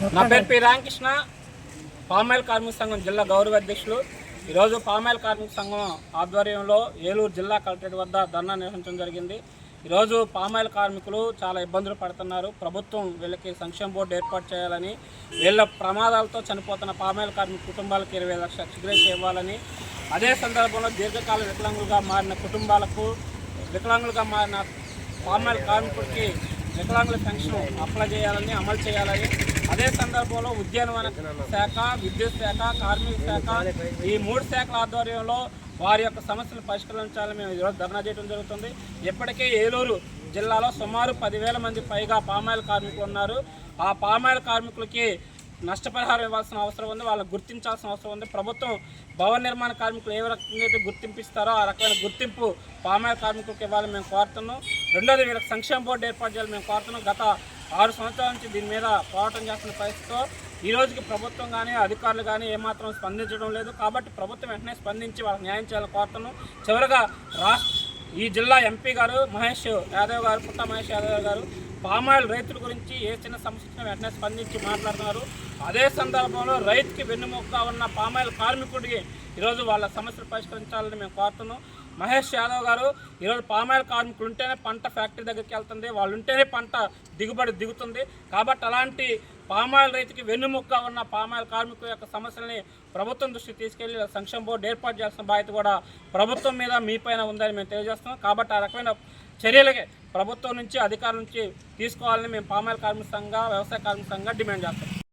నా పేరు P. Ramakrishna. Palm oil కార్మిక సంఘం జిల్లా గౌరవ అధ్యక్షులు. ఈరోజు పామాయిల్ కార్మిక సంఘం ఆధ్వర్యంలో ఏలూరు జిల్లా కలెక్టరేట్ వద్ద ధర్నా నిర్వహించడం జరిగింది. ఈరోజు పామాయిల్ కార్మికులు చాలా ఇబ్బందులు పడుతున్నారు. ప్రభుత్వం వీళ్ళకి సంక్షేమ బోర్డు ఏర్పాటు చేయాలని వీళ్ళ ప్రమాదాలతో చనిపోతున్న పామాయిల్ కార్మిక కుటుంబాలకు ఇరవై లక్షల చిగ్రేస్ ఇవ్వాలని అదే సందర్భంలో దీర్ఘకాల వికలాంగులుగా మారిన కుటుంబాలకు వికలాంగులుగా మారిన పామాయిల్ కార్మికుడికి వికలాంగుల పెన్షన్ అప్లై చేయాలని అమలు చేయాలని అదే సందర్భంలో ఉద్యానవన శాఖ విద్యుత్ శాఖ కార్మిక శాఖ ఈ మూడు శాఖల ఆధ్వర్యంలో వారి యొక్క సమస్యలు పరిష్కరించాలని మేము ఈరోజు ధర్నా చేయడం జరుగుతుంది. ఇప్పటికే ఏలూరు జిల్లాలో సుమారు పదివేల మంది పైగా పామాయిల్ కార్మికులు ఉన్నారు. ఆ పామాయిల్ కార్మికులకి నష్టపరిహారం ఇవ్వాల్సిన అవసరం ఉంది వాళ్ళని గుర్తించాల్సిన అవసరం ఉంది. ప్రభుత్వం భవన నిర్మాణ కార్మికులు ఏ రకంగా అయితే గుర్తింపిస్తారో ఆ రకమైన గుర్తింపు పామాయిల్ కార్మికులకు ఇవ్వాలని మేము కోరుతున్నాం. రెండోది వీళ్ళకి సంక్షేమ బోర్డు ఏర్పాటు చేయాలని మేము కోరుతున్నాం. గత ఆరు సంవత్సరాల నుంచి దీని మీద పోరాటం చేస్తున్న పరిస్థితితో ఈ రోజుకి ప్రభుత్వం కానీ అధికారులు కానీ ఏమాత్రం స్పందించడం లేదు. కాబట్టి ప్రభుత్వం వెంటనే స్పందించి వాళ్ళకి న్యాయం చేయాలని కోరుతున్నాం. చివరగా రాష్ట్ర ఈ జిల్లా ఎంపీ గారు మహేష్ యాదవ్ గారు పుట్ట మహేష్ యాదవ్ గారు పామాయిల్ రైతుల గురించి ఏ చిన్న సమస్య వెంటనే స్పందించి మాట్లాడుతున్నారు. అదే సందర్భంలో రైతుకి వెన్నుముక్క ఉన్న పామాయిల్ కార్మికుడికి ఈరోజు వాళ్ళ సమస్యలు పరిష్కరించాలని మేము కోరుతున్నాం. మహేష్ యాదవ్ గారు ఈరోజు పామాయిల్ కార్మికులు ఉంటేనే పంట ఫ్యాక్టరీ దగ్గరికి వెళ్తుంది. వాళ్ళు ఉంటేనే పంట దిగుబడి దిగుతుంది. కాబట్టి అలాంటి పామాయిల్ రైతుకి వెన్నుముక్క ఉన్న పామాయిల్ కార్మికుల యొక్క సమస్యల్ని ప్రభుత్వం దృష్టికి తీసుకెళ్ళి సంక్షేమ బోర్డు ఏర్పాటు చేసిన బాధ్యత కూడా ప్రభుత్వం మీద మీపైన ఉందని మేము తెలియజేస్తున్నాం. కాబట్టి ఆ రకమైన చర్యలకి ప్రభుత్వం నుంచి అధికారుల నుంచి తీసుకోవాలని మేము పామాయిల్ కార్మిక సంఘంగా వ్యవసాయ కార్మిక సంఘ డిమాండ్ చేస్తాం